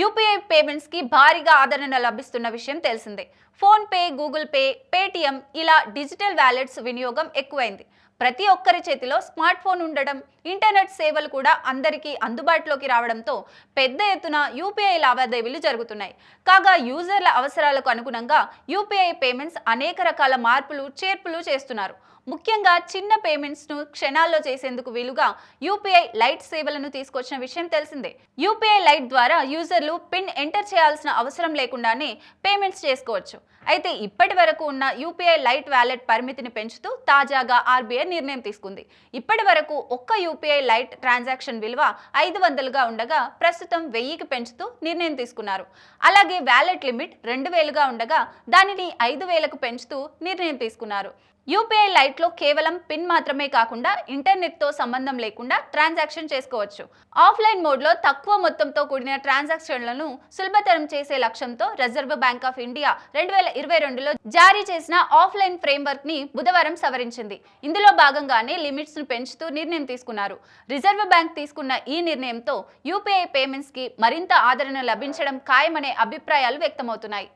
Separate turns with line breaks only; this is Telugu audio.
యూపీఐ పేమెంట్స్కి భారీగా ఆదరణ లభిస్తున్న విషయం తెలిసిందే. PhonePe Google Pay Paytm ఇలా డిజిటల్ వ్యాలెట్స్ వినియోగం ఎక్కువైంది. ప్రతి ఒక్కరి చేతిలో స్మార్ట్ ఫోన్ ఉండడం ఇంటర్నెట్ సేవలు కూడా అందరికీ అందుబాటులోకి రావడంతో పెద్ద ఎత్తున యూపీఐ లావాదేవీలు జరుగుతున్నాయి. కాగా యూజర్ల అవసరాలకు అనుగుణంగా యూపీఐ పేమెంట్స్ అనేక రకాల మార్పులు చేర్పులు చేస్తున్నారు. ముఖ్యంగా చిన్న పేమెంట్స్ను క్షణాల్లో చేసేందుకు వీలుగా యూపీఐ లైట్ సేవలను తీసుకొచ్చిన విషయం తెలిసిందే. యూపీఐ లైట్ ద్వారా యూజర్లు పిన్ ఎంటర్ చేయాల్సిన అవసరం లేకుండానే పేమెంట్స్ చేసుకోవచ్చు. అయితే ఇప్పటి వరకు ఉన్న యూపీఐ లైట్ వ్యాలెట్ పరిమితిని పెంచుతూ తాజాగా ఆర్బీఐ నిర్ణయం తీసుకుంది. ఇప్పటి వరకు ఒక్క యూపీఐ లైట్ ట్రాన్సాక్షన్ విలువ ఐదు వందలుగా ఉండగా ప్రస్తుతం వెయ్యికి పెంచుతూ నిర్ణయం తీసుకున్నారు. అలాగే వ్యాలెట్ లిమిట్ రెండు వేలుగా ఉండగా దానిని ఐదు వేలకు పెంచుతూ నిర్ణయం తీసుకున్నారు. యూపీఐ లైట్లో కేవలం పిన్ మాత్రమే కాకుండా ఇంటర్నెట్తో సంబంధం లేకుండా ట్రాన్సాక్షన్ చేసుకోవచ్చు. ఆఫ్లైన్ మోడ్లో తక్కువ మొత్తంతో కూడిన ట్రాన్సాక్షన్లను సులభతరం చేసే లక్ష్యంతో రిజర్వ్ బ్యాంక్ ఆఫ్ ఇండియా రెండు వేల ఇరవై రెండులో జారీ చేసిన ఆఫ్లైన్ ఫ్రేమ్వర్క్ని బుధవారం సవరించింది. ఇందులో భాగంగానే లిమిట్స్ను పెంచుతూ నిర్ణయం తీసుకున్నారు. రిజర్వ్ బ్యాంక్ తీసుకున్న ఈ నిర్ణయంతో యూపీఐ పేమెంట్స్కి మరింత ఆదరణ లభించడం ఖాయమనే అభిప్రాయాలు వ్యక్తమవుతున్నాయి.